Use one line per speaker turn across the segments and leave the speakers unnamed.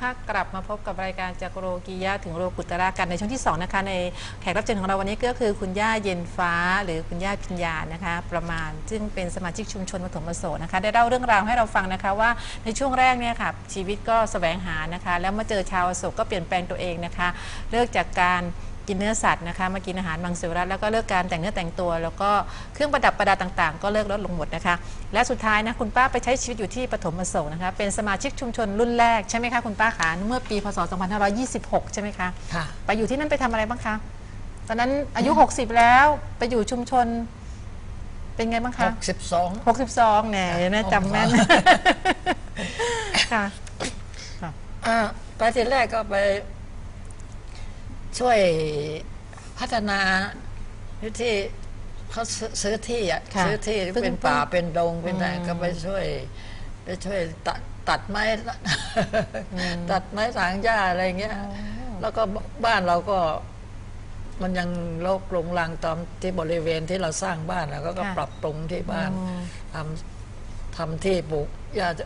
ค่ะท่ากลับมาพบกับรายการจากโรกียะถึงโรกุตระกันในช่วงที่สองนะคะในแขกรับเชิญของเราวันนี้ก็คือคุณย่าเย็นฟ้า หรือคุณย่าพิญญานะคะประมาณ ซึ่งเป็นสมาชิกชุมชนปฐมประโสนะคะได้เล่าเรื่องราวให้เราฟังนะคะว่าในช่วงแรกเนี่ยค่ะชีวิตก็แสวงหานะคะ แล้วมาเจอชาวโศกก็เปลี่ยนแปลงตัวเองนะคะ เลิกจากการ กินเนื้อสัตว์นะคะมากินอาหารมังสวิรัตแล้วก็เลิกการแต่งเนื้อแต่งตัว แล้วก็เครื่องประดับประดาต่างๆ ก็เลิกลดลงหมดนะคะ และสุดท้ายนะคุณป้าไปใช้ชีวิตอยู่ที่ปฐมอโศกนะคะเป็นสมาชิกชุมชนรุ่นแรกใช่ไหมคะคุณป้าคะเมื่อปีพศ 2526 ใช่ไหมคะ
ค่ะ
ไปอยู่ที่นั่นไปทำอะไรบ้างคะตอนนั้นอายุ 60 แล้วไปอยู่ชุมชนเป็นไงบ้าง
ห
คะ
กสิบสอง
62เนี่ยนะจำแม่นค่ะ
อ่าไปทีแรกก็ไป ช่วยพัฒนาที่เขาซื้อซื้อที่อะ
ค่ะ
ซื้อที่
ซึ่ง
เป็นป่าเป็นดงเป็นอะไร
อืม
ก็ไปช่วย ไปช่วยตัดตัดไม้ตัดไม้ถางหญ้าอะไรเงี้ยแล้วก็บ้านเราก็ มันยังโลกลงลังตอนที่บริเวณที่เราสร้างบ้านแล้วก็ก็
ค่ะ
ปรับปรุงที่บ้าน
อืม
ทำทำที่ปลูกย่าจะ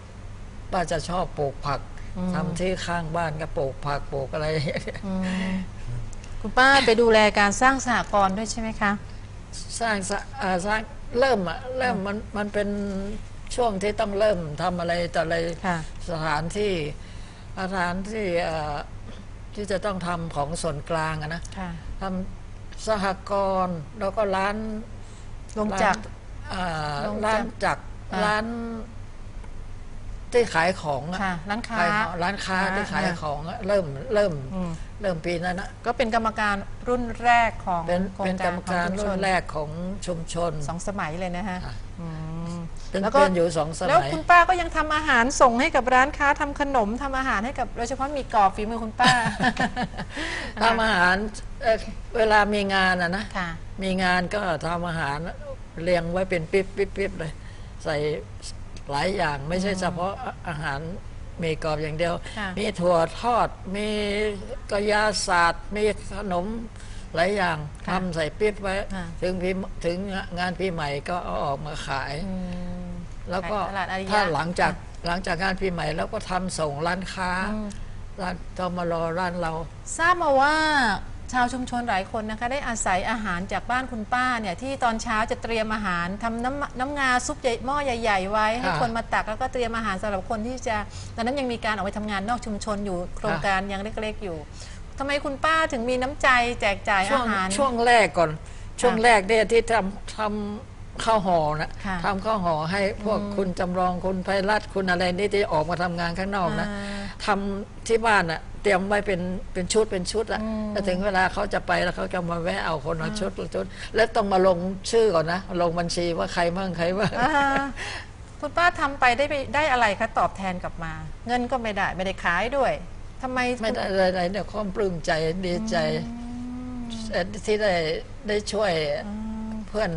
ป้าจะชอบปลูกผัก
อืม
ทำที่ข้างบ้านก็ปลูกผักปลูกอะไรอย่างเงี้ย
อืม คุณป้าไปดูแลการสร้างสหกรณ์ด้วยใช่ไหมคะ
สร้างสะอ่าสร้างเริ่มอะเริ่มมันมันเป็นช่วงที่ต้องเริ่มทำอะไรต่ออะไร
ค่ะ
สถานที่สถานที่เอ่อที่จะต้องทำของส่วนกลางอะนะ
ค่ะ
ทำสหกรณ์แล้วก็ร้าน
ลงจาก
ร้านอ่า
ลง
ร้าน
จาก
จักร
อ่า
ร้าน ที่ขายของอะ
ค่ะร้านค้า
ขายของร้านค้า
อ่า
ที่ขาย
อ่า
ของอะเริ่มเริ่ม
อืม
เริ่มปีนั้นนะ
ก็เป็นกรรมการรุ่นแรกของ
เป็น
โครง
เป็นกรรมการ
ของชุมช
รุ่นแรกของชุมชน
สองสมัยเลยนะฮะ
ค่ะ
อืม
เป็น
แล้วก็
เป็นอยู่สองส
แล้ว
มัย
คุณป้าก็ยังทำอาหารส่งให้กับร้านค้าทำขนมทำอาหารให้กับโดยเฉพาะมีกรอบฝีมือคุณป้า
ทำอาหารเอ่อเวลามีงานอะนะ
ค่ะ
มีงานก็ทำอาหารเรียงไว้เป็นปิ๊บปิ๊บปิ๊บเลย ใส่ หลายอย่างไม่ใช่เฉพาะอาอาหารมีกรอบอย่างเดียว
ค่ะ
มีถั่วทอด มีกระยาศาสตร์ มีขนมหลายอย่าง
ค่ะ
ทำใส่ปิ๊บไว้
ค่ะ
ถึงปีถึงงานปีใหม่ก็เอาออกมาขาย
อืม
แล้วก็
ขายตลาดอาริยะ
ถ้าหลังจาก
ค่ะ
หลังจากงานปีใหม่ แล้วก็ทำส่งร้านค้า
อืม
ร้านต้องมารอร้านเรา
ทราบมาว่า ชาวชุมชนหลายคนนะคะได้อาศัยอาหารจากบ้านคุณป้าเนี่ยที่ตอนเช้าจะเตรียมอาหารทำน้ำน้ำงาซุปใหญ่หม้อใหญ่ ๆ ไว้ ให้
ค่ะ
คนมาตักแล้วก็เตรียมอาหารสำหรับคนที่จะตอนนั้นยังมีการออกไปทำงานนอกชุมชนอยู่โครง
ค่ะ
การยังเล็กๆอยู่ทำไมคุณป้าถึงมีน้ำใจแจกจ่าย
ช่ว
อางหาร
ช่วงแรกก่อน ช่วงแรกเนี่ยที่ทำทำข้าวห่อนะ
ค่ะ
ทำข้าวห่อให้พวกคุณจำลองคุณไพรัตน์คุณอะไรนี่ที่ออกมาทำงานข้างนอกนะ
อ่า
ทำที่บ้านอะเตรียมไว้เป็นเป็นชุดเป็นชุดอะ
อืม
แล้วถึงเวลาเขาจะไปแล้วเขาจะมาแวะเอาคนละชุดละชุด แล้วต้องมาลงชื่อก่อนนะ ลงบัญชีว่าใครบ้างใครบ้าง
อ่าคุณป้าทำไปได้ไปได้อะไรคะตอบแทนกลับมา เงินก็ไม่ได้ไม่ได้ขายด้วยทำไม
ไม่ได้อะไรเนี่ยความปลื้มใจดีใจเอ่อที่ได้ได้ช่วยเพื่อน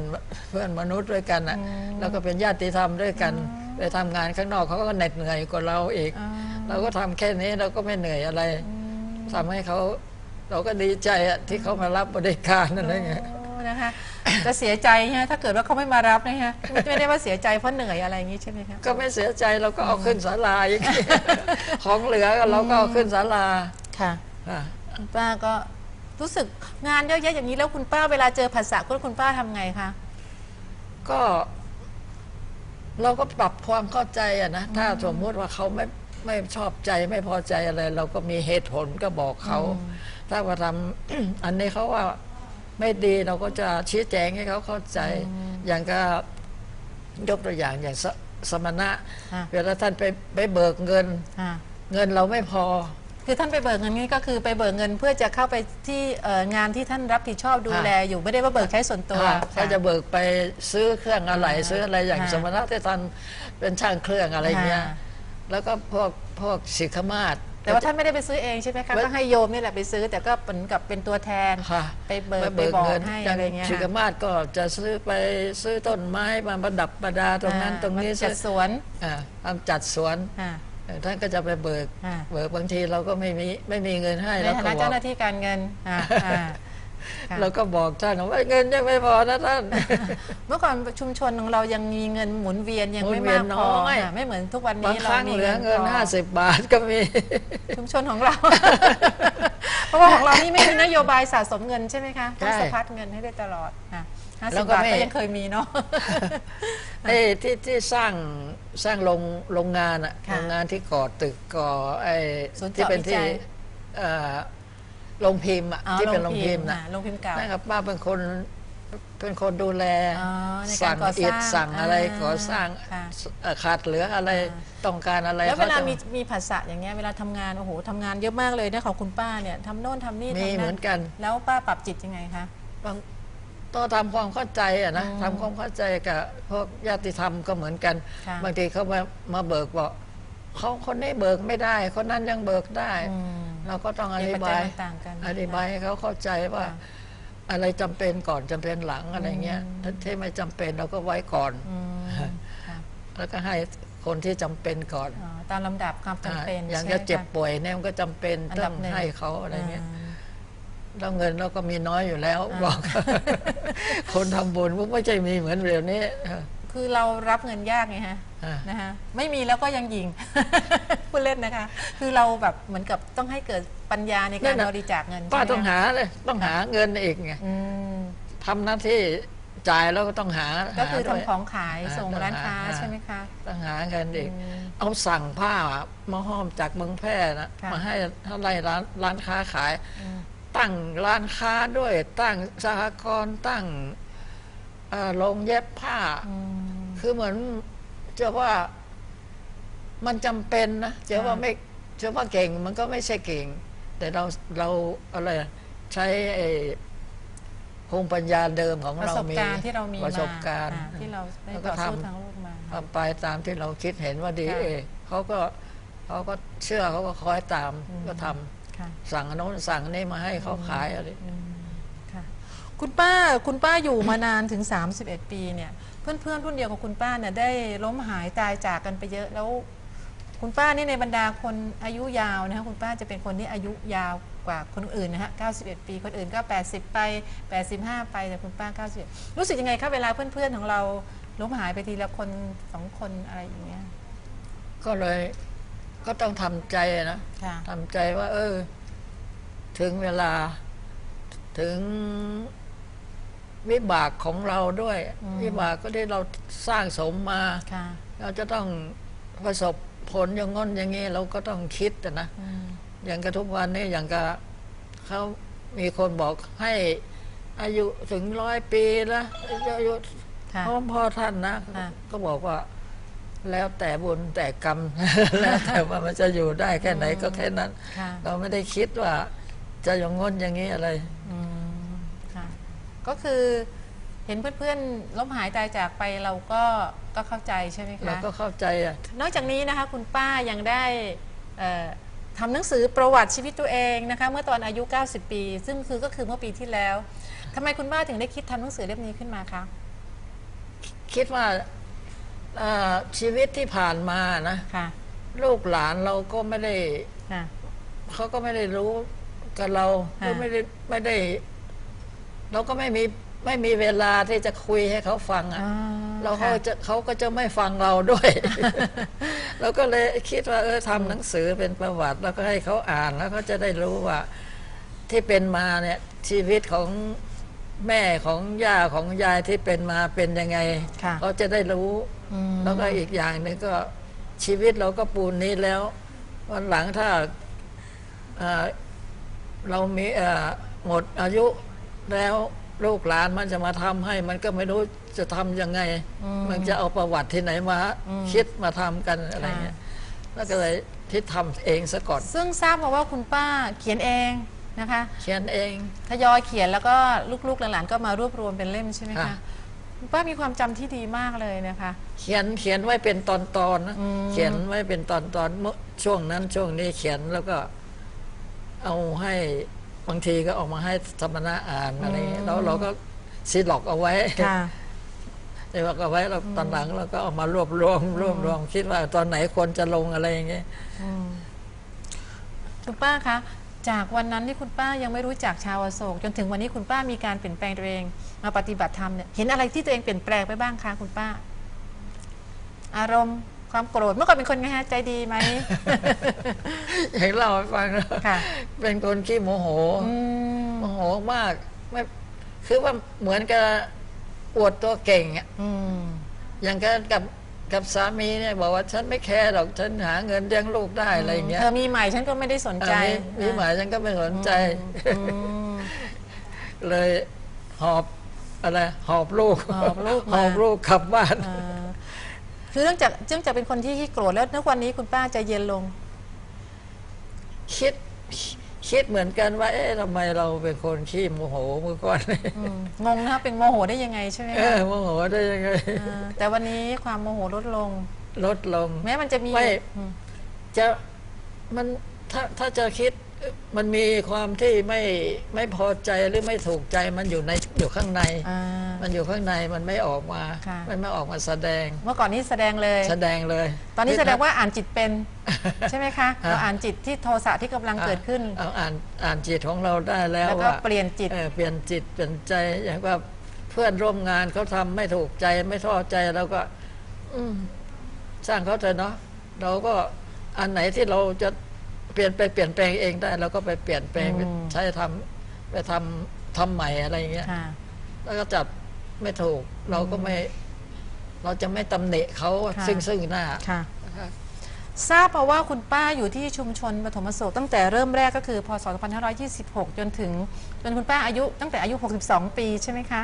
เพื่อนมนุษย์ด้วยกันอะแล้วก็เป็นญาติธรรมด้วยกันไปทำงานข้างนอกเขาก็เหน็ดเหนื่อยกว่าเราอีก
อ่า
เราก็ทำแค่นี้เราก็ไม่เหนื่อยอะไรทำให้เขาเราก็ดีใจอะที่เขามารับบริการอะไรเงี้ย
โอ้นะคะจะเสียใจฮะถ้าเกิดว่าเขาไม่มารับนะฮะไม่ไม่ได้ว่าเสียใจเพราะเหนื่อยอะไรอย่างนี้ใช่ไหมคะ
ก็ไม่เสียใจเราก็เอาขึ้นศาลาอีกของเหลือเราก็เอาขึ้นศาลา
ค่ะ
อะ
คุณป้าก็รู้สึกงานเยอะแยะอย่างนี้แล้วคุณป้าเวลาเจอภาษาคุณคุณป้าทำไงคะ
ก็ เราก็ปรับความเข้าใจอะนะถ้าสมมุติว่าเขาไม่ ไม่ชอบใจไม่พอใจอะไร เราก็มีเหตุผลก็บอกเขา ถ้าว่าทำ อันนี้เขาว่าไม่ดีเราก็จะชี้แจงให้เขาเข้าใจ อย่างก็ยกตัวอย่างอย่างสสมณะ
อะ
เวลาท่านไปไปเบิกเงิน
อ่า
เงินเราไม่พอ
คือท่านไปเบิกเงินนี่ก็คือไปเบิกเงินเพื่อจะเข้าไปที่เอ่องานที่ท่านรับผิดชอบดูแลอยู่ไม่ได้ว่าเบิกใช้ส่วนตัว
ค่ะเขาจะเบิกไปซื้อเครื่องอะไร
อ่า
ซื้ออะไรอย่าง
ค่ะ
สมณะที่ท่านเป็นช่างเครื่องอะไรเงี้ย
ค่ะ
แล้วก็พวกพวกศิกขมาศ
แต่ว่าท่านไม่ได้ไปซื้อเองใช่ไหมคะ
ไม่
ก็ให้โยมนี่แหละไปซื้อ แต่ก็เหมือนกับเป็นตัวแทน
ค่ะ
ไปเบิกไปบอกให้อะไรเงี้ย
ศิกข
ค่ะ
มาศก็จะซื้อไปซื้อต้นไม้มาประดับประดาตรงนั้น
อ่า
ตรงนี้
มาจัด
ซื้อ
สวน
อ่าทำจัดสวน
อ่า
เออท่านก็จะไปเบิก
อ่า
เบิกบางทีเราก็ไม่มีไม่มีเงินให้
ใน
แล้ว
ฐา
ก็
นะ
บอ
เจ้ากหน้าที่การเงินอ่าอ่า ค่ะ
เราก็บอกท่านว่าเงินยังไม่พอนะท่าน
เมื่อก่อนชุมชนของเรายังมีเงินหมุนเวียนยัง
หมุ
ไม่
นเวีย
มานกพอ
น้อย
ค่ะไม่เหมือนทุกวัน
บาง
นี้
ค
เรา
รั้ง
มี
เหลือเงิน
พอ
ห้าสิบบาทก็มี
ชุมชนของเรา เพราะว่าของเรานี่ไม่มีนโยบายสะสมเงินใช่ไหมคะต้อง
ใช่
สะพัดเงินให้ได้ตลอดนะห้า
แล้
สิบ
วก็
บาท
ไม่
ก็ยังเคยมีเนาะ
ไอ้ที่ที่สร้างสร้างโรงโรงงานอะ
ค่ะ
โรงงานที่ก่อตึกก่อไอ้
ศูนย์
ที่เป็น
เจาะวิจั
ที่
ย
เอ่อ โรงพิมพ์อะ
อ๋อ
ที่เป็นโรงพิมพ์นะ
ค่ะโรงพิมพ์เก่า
นะครับป้าเป็นคนเป็นคนดูแล
อ๋อในการ
สั่ง
ก่อสร้าง
อิฐสั่งอะไร
อ่า
ก่อสร้าง
ค่ะ
เอ่อขาดเหลืออะไร
อ่า
ต้องการอะไร
แล้วเวลา
ขจะ
มีมีภาษาอย่างเงี้ยเวลาทำงานโอ้โหทำงานเยอะมากเลยนะของคุณป้าเนี่ยทำโน่นทำนี่
มี
ทำ
เหมือนกัน
แล้วป้าปรับจิตยังไงคะ
บางต้องทำความเข้าใจอะนะ
อืม
ทำความเข้าใจกับพวกญาติธรรมก็เหมือนกัน
ค่ะ
บางทีเขามามาเบิกบอกเขาคนนี้เบิกไม่ได้ คนนั้นยังเบิกได้
อืม
เราก็ต้องอ
เดี๋ยว
ธิ
ปัจจั
บายย
มันต่างกัน
อธิบายให้เขาเข้าใจว่า
ค่ะ
อะไรจำเป็นก่อนจำเป็นหลังอะไรเงี้ยถ้าที่ไม่จำเป็นเราก็ไว้ก่อน
อืมค่ะ
แล้วก็ให้คนที่จำเป็นก่อน
อ๋อตามลำดับความจำเป็น
อย่าง
ใช่ไหม
จะเจ็บ
ค
ป่วยเนี่ยมันก็จำเป็น
อันดั
ต้อบง
หนึ่ง
ให้เขาอะไรเงี้ยาแล้วเงินเราก็มีน้อยอยู่แล้ว
อ่า
บอกคนทำบุญมันไม่ใช่มีเหมือนเดี๋ยวนี้เออ
คือเรารับเงินยากไงฮะ
อ่า
นะคะไม่มีแล้วก็ยังยิง พูดเล่นนะคะ คือเราแบบเหมือนกับต้องให้เกิดปัญญาในการบริจาคเงิน
ป้า
ใช่ไหม
ต้องหาเลยต้องหาเงินอีกไง
อืม
ทำหน้าที่จ่ายแล้วก็ต้องหา
ก็คือ
หาด้วย
ทำของขาย
หา
ส่ง
ต้อง
ร้านค้า
หา
ใช่ไหมคะ
ต้องหาเงินอีก
อืม
เอาสั่งผ้ามาห้อมจากเมืองแพร่นะ
ค่ะ
มาให้เท่าไรร้านร้านค้าขาย
อืม
ตั้งร้านค้าด้วย ตั้งสหกรณ์ตั้งเอ่อโรงเย็บผ้า
อืม
คือเหมือน จะว่ามันจำเป็นนะจะว่า
ค่ะ
ไม่จะว่าเก่งมันก็ไม่ใช่เก่ง แต่เราเราอะไรอะใช้ไอ้ภูมิปัญญาเดิมของ
ประ
เรา
สบ
มี
การณ์ที่เรามี
ประสบ
มา
การณ์
อ่ที่เราได้
แล้วก็
ต่อสู้
ทำ
ทางโลกมา
ทำไปตามที่เราคิดเห็นว่าดี
ค่ะ
เออเขาก็เขาก็เชื่อเขาก็คอยตาม
อืม
ก็ทำ
ค่ะ
สั่งอันโน้นสั่งอันนี้มาให้เขาขายอะไร
อืมค่ะคุณป้าคุณป้าอยู่มานานถึง 31 ปีเนี่ย เพื่อนเพื่อนๆรุ่นเดียวกับคุณป้าเนี่ยได้ล้มหายตายจากกันไปเยอะแล้ว คุณป้านี่ในบรรดาคนอายุยาวนะคะคุณป้าจะเป็นคนที่อายุยาวกว่าคนอื่นนะฮะ91 ปี คนอื่นก็ 80 ไป 85 ไปแต่คุณป้า 91 รู้สึกยังไงครับเวลาเพื่อนๆของเราล้มหายไปทีละคนสองคนอะไรอย่างเงี้ย
ก็เลยก็ต้องทำใจนะ
ค่ะ
ทำใจว่า เออ ถึงเวลาถึง วิบากของเราด้วย
อืม
วิบากก็ที่เราสร้างสมมา
ค่ะ
เราจะต้องประสบผลอย่างง้นอย่างนี้เราก็ต้องคิดอะนะ
อืม
อย่างกับทุกวันนี้อย่างกับเขามีคนบอกให้อายุถึงร้อยปีนะอายุ
ค่ะ
พร้อมพ่อท่านนะ
ค่ะ
ก็บอกว่าแล้วแต่บุญแต่กรรม แล้วแต่ว่ามันจะอยู่ได้แค่ไหนก็แค่นั้น
ค่ะ
เราไม่ได้คิดว่าจะอย่างง้นอย่างนี้อะไร
อืมค่ะ ก็คือเห็นเพื่อนๆล้มหายตายจากไปเราก็ก็เข้าใจใช่ไหม
เรา
คะ
ก็เข้าใจอะ
นอกจากนี้นะคะคุณป้ายังได้เอ่อทำหนังสือประวัติชีวิตตัวเองนะคะเมื่อตอนอายุ 90 ปี ซึ่งคือก็คือเมื่อปีที่แล้วทำไมคุณป้าถึงได้คิดทำหนังสือเล่มนี้ขึ้นมาคะ
คิดว่าเอ่อชีวิตที่ผ่านมานะ
ค่ะ
ลูกหลานเราก็ไม่ได้
ค่ะ
เขาก็ไม่ได้รู้กับเรา
ค่ะ
ก็ไม่ได้ไม่ได้ เราก็ไม่มีไม่มีเวลาที่จะคุยให้เขาฟังอะ
อ๋อ
เราเขา
ค่ะ
จะเขาก็จะไม่ฟังเราด้วย เราก็เลยคิดว่าเออทำหนังสือเป็นประวัติ แล้วก็ให้เขาอ่านแล้วเขาจะได้รู้ว่า ที่เป็นมาเนี่ยชีวิตของแม่ของย่าของยายที่เป็นมาเป็นยังไง
ค่ะ
เขาจะได้รู้
อืม
แล้วก็อีกอย่างหนึ่งก็ชีวิตเราก็ปูนนี้แล้ว วันหลังถ้าเอ่อเรามีเอ่อหมดอายุ แล้วลูกหลานมันจะมาทำให้ มันก็ไม่รู้จะทำยังไง
อืม
มันจะเอาประวัติที่ไหนมา
อืม
คิดมาทำกันอะไรเงี้ย
ค่ะ
แล้วก็เลยทิดทำเองซะก่อน
ซึ่งทราบมาว่าคุณป้าเขียนเองนะคะ
เขียนเอง
ทยอยเขียนแล้วก็ลูกๆหลานๆก็มารวบรวมเป็นเล่มใช่ไหม
ค่ะ
คะคุณป้ามีความจำที่ดีมากเลยนะคะ
เขียนเขียนไว้เป็นตอนตอนๆนะ
อืม
เขียนไว้เป็นตอนตอนๆเมื่อช่วงนั้นช่วงนี้เขียนแล้วก็ เอาให้ บางทีก็เออกมาให้สมณะอ่านอะไรเงี้ยแล้วเราก็ซีล็อกเอาไว้
ค่ะ
ซีล็อกเอาไว้แล้วตอนหลังเราก็เอามารวบรวมรวบรวมคิดว่าตอนไหนควรจะลงอะไรอย่างเงี้ย
อืมคุณป้าคะ จากวันนั้นที่คุณป้ายังไม่รู้จักชาวอโศก จนถึงวันนี้คุณป้ามีการเปลี่ยนแปลงตัวเอง มาปฏิบัติธรรมเนี่ยเห็นอะไรที่ตัวเองเปลี่ยนแปลงไปบ้างคะคุณป้า อารมณ์ ความโกรธเมื่อก่อนเป็นคนไงฮะใจดีไหม
อย่างเล่าให้ฟังนะ
ค่ะ
เป็นคนขี้โมโห
อืม
โมโหมากไม่คือว่าเหมือนกับอวดตัวเก่งอะ
อืม
อย่างกับกับกับสามีเนี่ยบอกว่าฉันไม่แคร์หรอกฉันหาเงินเลี้ยงลูกได้อะไรอย่างเงี้ย
เธอมีใหม่ฉันก็ไม่ได้สนใจ
อันนี้มีหมายฉันก็ไม่สนใจ
อืม
เลยหอบอะไรหอบลูก
หอบลูกมา
หอบลูกกลับบ้าน
อ่า คือเนื่องจากเนื่องจากเป็นคนที่ขี้โกรธแล้วทุกวันนี้คุณป้าใจเย็นลง
คิดคิดเหมือนกันว่าเอ๊ะทำไมเราเป็นคนขี้โมโหเมื่อก่อน
อืมงงนะคะเป็นโมโหได้ยังไงใช่ไหม
เอ
คะ
อโมโหได้ยังไง
อ่าแต่วันนี้ความโมโหลดลง
ลดลง
แม้มันจะมี
ไม่
อืม
จะมันถ้าถ้าจะคิด มันมีความที่ไม่ไม่พอใจหรือไม่ถูกใจมันอยู่ในอยู่ข้างใน
อ่า
มันอยู่ข้างในมันไม่ออกมา
ค่ะ
มันไม่ออกมาแสดง
เมื่อก่อนนี้แสดงเลย
แสดงเลย
ตอนนี้แสดงว่าอ่านจิตเป็น ใช่ไหมคะ
อ่า
เราอ่านจิตที่โทสะที่กำลังเกิดขึ้น
เอาอ่านอ่านจิตของเราได้แล้ว
แล้วก็
ว่า
เปลี่ยนจิต
เออเปลี่ยนจิตเปลี่ยนใจอย่างว่าเพื่อนร่วมงานเขาทำไม่ถูกใจไม่ชอบใจเราก็ อืมสร้างเขาเถอะเนาะเราก็อันไหนที่เราจะ เปลี่ยนไปเปลี่ยนแปลงเองได้เราก็ไปเปลี่ยนแปลง
อืม
ใช้ทำไปทำทำใหม่อะไรอย่างเงี้ย
ค่ะ
แล้วก็จับไม่ถูกเราก็ไม่ เราจะไม่ตำหนิเขา
ค่ะ
ซึ่งซึ่งหน้า
ค่ะ
นะคะ
ทราบมาว่าคุณป้าอยู่ที่ชุมชนปฐมโศกตั้งแต่เริ่มแรกก็คือพศ 2526 จนถึง จนคุณป้าอายุตั้งแต่อายุ 62 ปีใช่ไหมคะ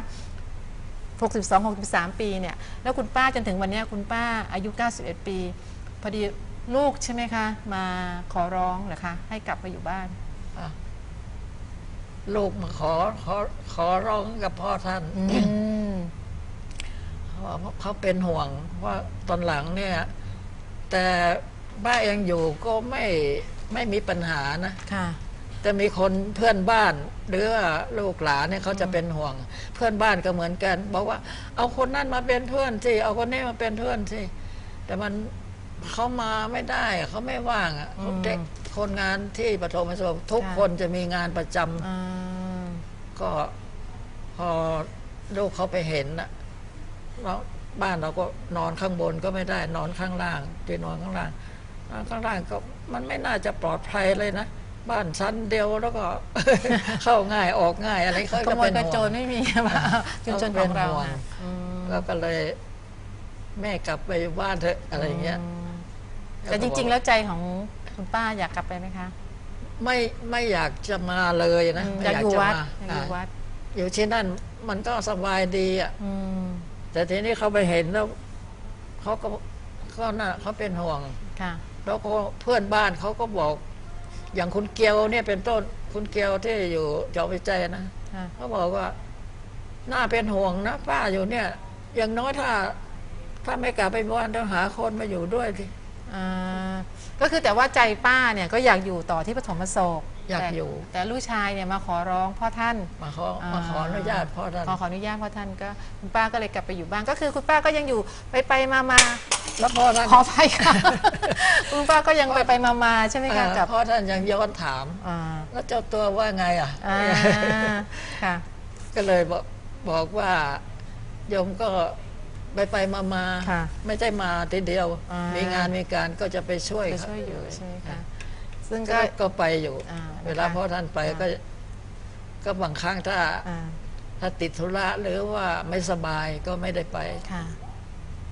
62 63 ปีเนี่ย แล้วคุณป้าจนถึงวันเนี้ยคุณป้าอายุ 91 ปี พอดี ลูกใช่ไหมคะ มาขอร้องเหรอคะ ให้กลับมาอยู่บ้าน
อะลูกมาขอขอขอร้องกับพ่อท่าน
อืม
ว่าเขาเป็นห่วงว่าตอนหลังเนี่ย แต่บ้านเองอยู่ก็ไม่ไม่มีปัญหานะ
ค่ะ
แต่มีคนเพื่อนบ้าน หรือว่าลูกหลานเนี่ยเขาจะเป็นห่วง เพื่อนบ้านก็เหมือนกัน บอกว่า เอาคนนั้นมาเป็นเพื่อนสิเอาคนนี้มาเป็นเพื่อนสิแต่มัน เขามาไม่ได้เขาไม่ว่างอะ
อืม
เด็กคนงานที่ปฐมสมทุก
ค่ะ
คนจะมีงานประจำ
อ่า
ก็พอลูกเขาไปเห็นน่ะเราบ้านเราก็นอนข้างบนก็ไม่ได้นอนข้างล่างที่นอนข้างล่างนอนข้างล่างก็มันไม่น่าจะปลอดภัยเลยนะบ้านชั้นเดียวแล้วก็เข้าง่ายออกง่ายอะไรเขา
ข
ก็
โม
เป็
ย
น
กระ
ห่
โจ
ว
รงไม่มีชุมชนของเราค่ะอืม
แล้วก็เลย แม่กลับไปอยู่บ้านเถอะอะไรอย่างเงี้ย
แต่จริง ๆ แล้วใจของคุณป้าอยากกลับไปไหมคะ
ไม่ไม่อยากจะมาเลยนะ
อืม
ไม่
อยากอยู่
จะ
วัด
มา
อยากอยู่
อ่า
วัด
อยู่ที่นั่นมันก็สบายดีอะ
อืม
แต่ทีนี้เขาไปเห็นแล้วเขาก็ก็น่าเขาเป็นห่วง
ค่ะ
แล้วก็เพื่อนบ้านเขาก็บอก อย่างคุณเกียวเนี่ยเป็นต้นคุณเกียวที่อยู่จอมวิจัยนะ
ค่ะ
เขาบอกว่าน่าเป็นห่วงนะป้าอยู่เนี่ย อย่างน้อยถ้า ถ้าไม่กลับไปบ้านต้องหาคนมาอยู่ด้วยสิ
อ่าก็คือแต่ว่าใจป้าเนี่ยก็อยากอยู่ต่อที่ปฐมโศก
อยาก
แต่
อยู่
แต่ลูกชายเนี่ยมาขอร้องพ่อท่าน
มาขอมาขออนุญาตพ่อท่าน
ขอขออนุญาตพ่อท่านก็คุณป้าก็เลยกลับไปอยู่บ้านก็คือคุณป้าก็ยังอยู่ไปไปมามา
แล้วพ่อท่าน
ขอไปค่ะ คุณป้าก็ยังไปไปมามาใช่ไหมคะ
เอ่อ
กับ
พ่อท่านยังย้อนถาม
อ่า
แล้วเจ้าตัวว่าไงอะ
อ่าค่ะ
ก็เลยบอกบอกว่าโยมก็ ไปไปมามา
ค่ะ
ไม่ใช่มาทีเดียว
อ่ามี
มีงานมีการก็จะไปช่วย
ไป
เขา
ช่วยอยู่ใช่ไหมคะซึ่ง
ก็
ก็
ก็ไปอยู่
อ่า
เวลา
นะคะ
พ่อท่านไป
อ่า
ก็ ก็บางครั้งถ้า
อ่า
ถ้าติดธุระหรือว่าไม่สบายก็ไม่ได้ไป
ค่ะ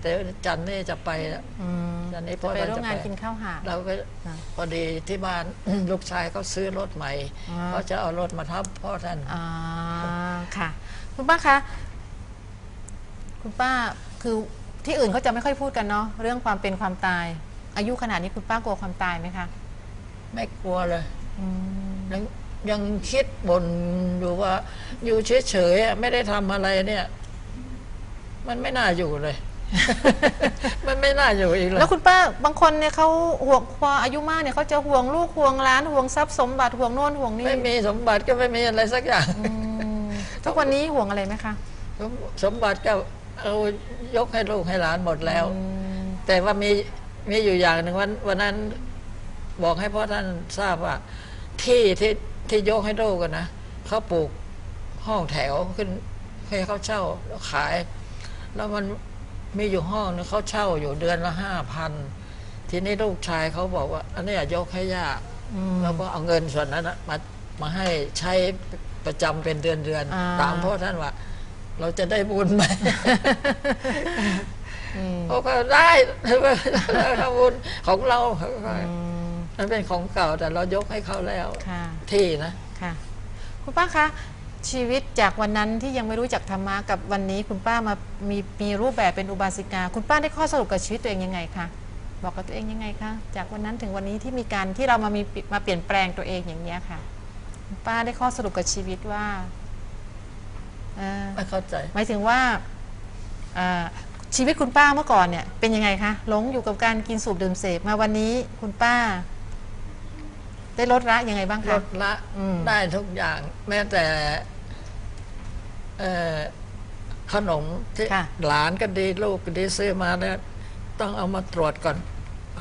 แต่จันทร์นี่จะไปแล้ว
อืม
อันนี้
จะ
พ่อ
ไป
ท่าน
ร่ว
จะ
ม
ไป
งานกินข้าวหาด
เราก็
อ่า
พอดีที่บ้าน ลูกชายเขาซื้อรถใหม่
อ่า
เขาจะเอารถมาทับพ่อท่าน
อ่าค่ะ คุณป้าคะ คุณป้า คือที่อื่นเขาจะไม่ค่อยพูดกันเนาะเรื่องความเป็นความตาย อายุขนาดนี้คุณป้ากลัวความตายไหมคะ
ไม่กลัวเลย
อืม
ยังยังคิดบนอยู่ว่า อยู่เฉยๆอะไม่ได้ทำอะไรเนี่ย มันไม่น่าอยู่เลย มันไม่น่าอยู่อีกเล
แล้
ยว
คุณป้าบางคนเนี่ยเขาห่วงพออายุมากเนี่ยเขาจะห่วงลูกห่วงหล้านห่วงทรัพย์สมบัติห่วงโน่นห่วงนี่
ไม่มีสมบัติก็ไม่มีอะไรสักอย่าง
อืมทุกวันนี้ห่วงอะไรไหมคะ
สมสมบัติก็ เอายกให้ลูกให้หลานหมดแล้ว
อืม
แต่ว่ามีมีอยู่อย่างหนึ่งวันวันนั้นบอกให้พ่อท่านทราบว่า ที่ที่ที่ยกให้ลูกกันนะเขาปลูกห้องแถวขึ้นให้เขาเช่าแล้วขาย แล้วมันมีอยู่ห้องนึงเขาเช่าอยู่เดือนละห้าพันทีนี้ลูกชายเขาบอกว่า อันนี้อยกให้ย่า
อืม
แล้วก็เอาเงินส่วนนั้นน่ะมามาให้ใช้ประจำเป็นเดือนเดือน
อ่า
ถามพ่อท่านว่า เราจะได้บุญไหม
อืม
เขาก็ได้ทำบุญของเรา
อืม
มันเป็นของเก่าแต่เรายกให้เขาแล้ว
ค่ะ
ที่นะ
ค่ะคุณป้าคะชีวิตจากวันนั้นที่ยังไม่รู้จักธรรมะกับวันนี้คุณป้ามามีมีรูปแบบเป็นอุบาสิกา คุณป้าได้ข้อสรุปกับชีวิตตัวเองยังไงคะบอกกับตัวเองยังไงคะจากวันนั้นถึงวันนี้ที่มีการที่เรามามีมาเปลี่ยนแปลงตัวเองอย่างเนี้ยค่ะ คุณป้าได้ข้อสรุปกับชีวิตว่า เอ่อ
ไม่เข้าใจ
หมายถึงว่าเอ่อชีวิตคุณป้าเมื่อก่อนเนี่ยเป็นยังไงคะหลงอยู่กับการกินสูบดื่มเสพมาวันนี้คุณป้า ได้ลดละยังไงบ้าง
ล
คะ
ดละ
อืม
ได้ทุกอย่าง แม้แต่เอ่อขนมที่
ค่ะ
หลานก็ดีลูกก็ดีซื้อมาเนี่ยต้องเอามาตรวจก่อน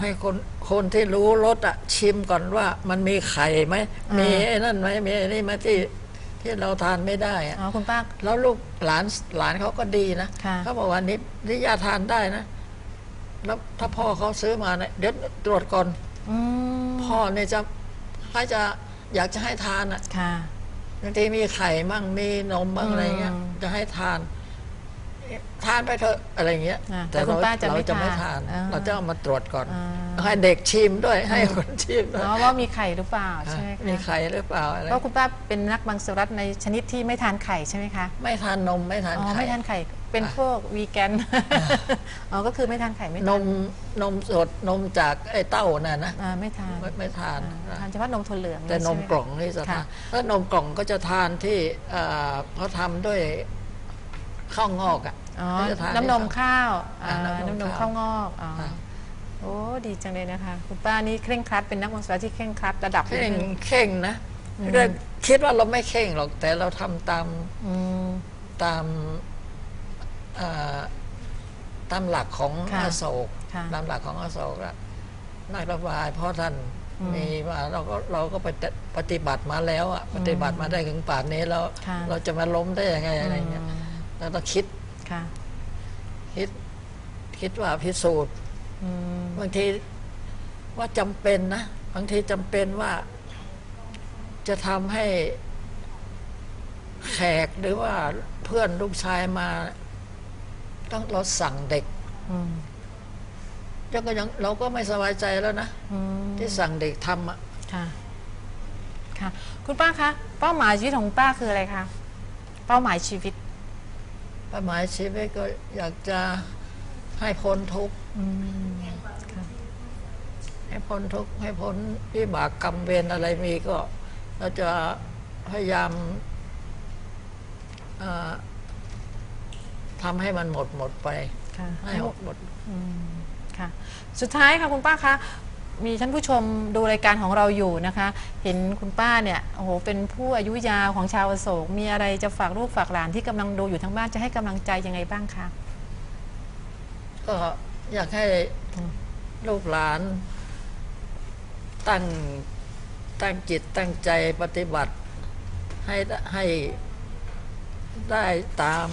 ให้คนคนที่รู้รสอะชิมก่อนว่า มันมีไข่ไหมมีไอ้นั่นไหมมีไอ้นี่ไหมที่ ที่เราทานไม่ได้อะ
อ๋อคุณป้า
แล้วลูกหลานหลานเขาก็ดีนะ
ค่ะ
เขาบอกว่านี่นี่ยาทานได้นะ แล้วถ้าพ่อเขาซื้อมาเนี่ยเดี๋ยวตรวจก่อน
อืม
พ่อเนี่ยจะเขาจะอยากจะให้ทานอะ
ค่ะ
บางทีมีไข่มั่งมีนมบ้าง
อืม
อะไรเงี้ยจะให้ทาน ทานไปเถอะอะไรเงี้ย
อ่าแต่คุณ
เรา
ป้าจะไม่
เราจะไม่
ทา
ทานน
อ่า
เราจะเอามาตรวจก่อน
อ่า
ให้เด็กชิมด้วยให้คนชิมด้วย
อ๋อว่ามีไข่หรือเปล่าใช่ไหม
มี
คะ
ไข่หรือเปล่าอะไร
เพราะคุณป้าเป็นนักมังสวิรัตในชนิดที่ไม่ทานไข่ใช่ไหมคะ
ไม่ทานนมไม่ทาน
อ๋อ
ไข่
ไม่ทานไข่เป็นพวกวีแกนอ๋อก็คือไม่ทานไข่ไม่
น
ทาน
มนมสดนมจากไอ้เต้าน่ะนะ
อ่าไม่ทาน
ไม่ไม่ทาน
อ่าทานเฉพาะนมถั่วเหลือง
แต่นม
ใช่ไห
กล่องนี่จะทา
ค่ะ
นแล้วนมกล่องก็จะทานที่เอ่อเขาทำด้วยข้าวงอกอะ
อ๋อ
เขาจะทา
น้ำนม
ด้วย
ข้าวอ่า
อ่าน้ำนม
น้ำนม
ข้าว
ข้าวงอกอ๋อ
ค่ะ
โอ้ดีจังเลยนะคะ คุณป้านี่เคร่งครัดเป็นนักมังสวิรัตที่เคร่งครัดระดับ
เข่ง
หนึ่ง
เข่งนะเรื่องคิดว่าเราไม่เข่งหรอกแต่เราทำตาม
อืม
ตามเอ่อตามหลักของ
ค่ะ
อโศก
ค่ะ
ตามหลักของอโศกอะนักระบายเพราะท่าน
อืม
มีมาเราก็เราก็ไปปฏิบัติมาแล้วอะปฏิบัติมาได้ถึงป่านนี้แล้ว
ค่ะ
เราจะมาล้มได้ยังไงอะไรเงี้ย
อืม
เราต้องคิด
ค่ะ
คิดคิดว่าพิสูจน์
อืม
บางทีว่าจำเป็นนะ บางทีจำเป็นว่า จะทำให้แขกหรือว่าเพื่อนลูกชายมา ต้องเราสั่งเด็ก
อืม
ยังก็ยังเราก็ไม่สบายใจแล้วนะ
อืม
ที่สั่งเด็กทำอะ
ค่ะ ค่ะ คุณป้าคะเป้าหมายชีวิตของป้าคืออะไรคะเป้าหมายชีวิต
เป้าหมายชีวิตก็อยากจะให้พ้นทุกข์
อืมค่ะ
ให้พ้นทุกข์ให้พ้นวิบากกรรมเวรอะไรมีก็ เราจะพยายามเอ่อทำให้มันหมดหมดไป
ค่ะ
ให้หมดหมด
อืมค่ะ สุดท้ายค่ะคุณป้าคะ มีท่านผู้ชมดูรายการของเราอยู่นะคะ เห็นคุณป้าเนี่ยโอ้โหเป็นผู้อายุยาวของชาวอโศกมีอะไรจะฝากลูกฝากหลานที่กำลังดูอยู่ทั้งบ้านจะให้กำลังใจยังไงบ้างคะ
ก็อยากให้
อืม
ลูกหลาน ตั้งตั้งจิตตั้งใจปฏิบัติ ให้ให้ได้ตาม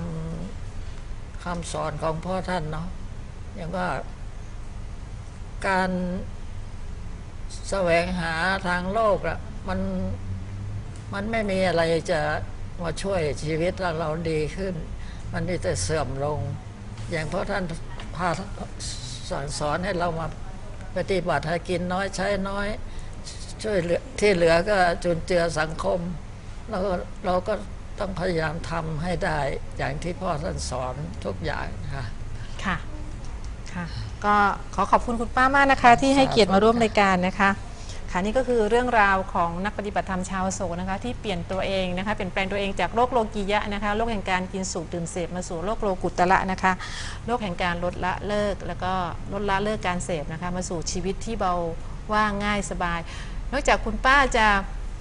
คำสอนของพ่อท่านเนาะอย่างว่าการ แสวงหาทางโลกอะมันมันไม่มีอะไรจะมาช่วยชีวิตเราเราดีขึ้น มันมีแต่เสื่อมลง อย่างเพ่อท่านพาสอนสอนให้เรามาปฏิบัติให้กินน้อยใช้น้อย ช่วยเหลือที่เหลือก็จุนเจือสังคมแล้วก็เราก็ต้องพยายามทำให้ได้อย่างที่พ่อท่านสอนทุกอย่างค่ะ
ค่ะก็ขอขอบคุณคุณป้ามากนะคะ ที่ให้เกียรติมาร่วมรายการนะคะค่ะนี่ก็คือเรื่องราวของนักปฏิบัติธรรมชาวอโศกนะคะที่เปลี่ยนตัวเองนะคะเปลี่ยนแปลงตัวเองจากโลกโลกียะนะคะโลกแห่งการกินสูบดื่มเสพมาสู่โลกโลกุตระนะคะโลกแห่งการลดละเลิก แล้วก็ลดละเลิกการเสพนะคะมาสู่ชีวิตที่เบาว่างง่ายสบาย นอกจากคุณป้าจะ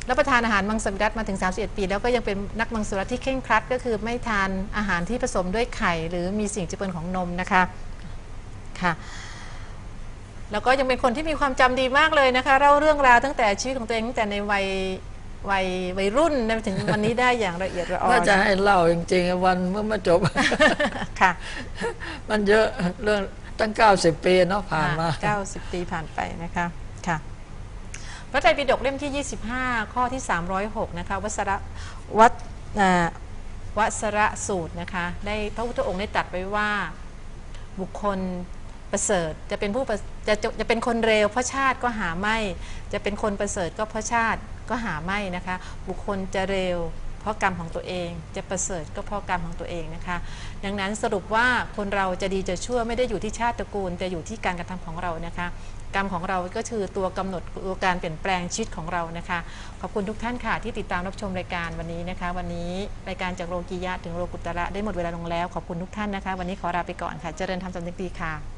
รับประทานอาหารมังสวิรัตมาถึง 31 ปี แล้วก็ยังเป็นนักมังสวิรัตที่เคร่งครัด ก็คือไม่ทานอาหารที่ผสมด้วยไข่ หรือมีสิ่งเจือปนของนมนะคะ ค่ะ แล้วก็ยังเป็นคนที่มีความจำดีมากเลยนะคะเล่าเรื่องราวตั้งแต่ชีวิตของตัวเองตั้งแต่ในวัยวัยวัยรุ่นนะถึงวันนี้ได้อย่างละเอียดละออ
ถ้านจะให้เล่าจริงๆ วันเมื่อมาจบ
ค่ะ
มันเยอะเรื่องตั้ง 90 ปีเนาะผ่านมา
อ่90 ปีผ่านไปนะคะค่ะพระไตรปิฎกเล่มที่ 25 ข้อที่ 306 นะคะวัสระวัดอ่าวัสระสูตรนะคะ ได้พระพุทธองค์ได้ตรัสไว้ว่าบุคคล ประเสริฐจะเป็นผู้ประจะจะจะเป็นคนเร็วเพราะชาติก็หาไม่ จะเป็นคนประเสริฐก็เพราะชาติก็หาไม่นะคะ บุคคลจะเร็ว เพราะกรรมของตัวเอง จะประเสริฐก็เพราะกรรมของตัวเองนะคะ ดังนั้นสรุปว่าคนเราจะดีจะชั่วไม่ได้อยู่ที่ชาติตระกูล แต่อยู่ที่การกระทำของเรานะคะ กรรมของเราก็คือตัวกำหนดตัวการเปลี่ยนแปลงชีวิตของเรานะคะ ขอบคุณทุกท่านค่ะที่ติดตามรับชมรายการวันนี้นะคะ วันนี้รายการจากโลกียะถึงโลกุตระได้หมดเวลาลงแล้วขอบคุณทุกท่านนะคะ วันนี้ขอลาไปก่อนค่ะเจริญธรรมสำนึกดีค่ะ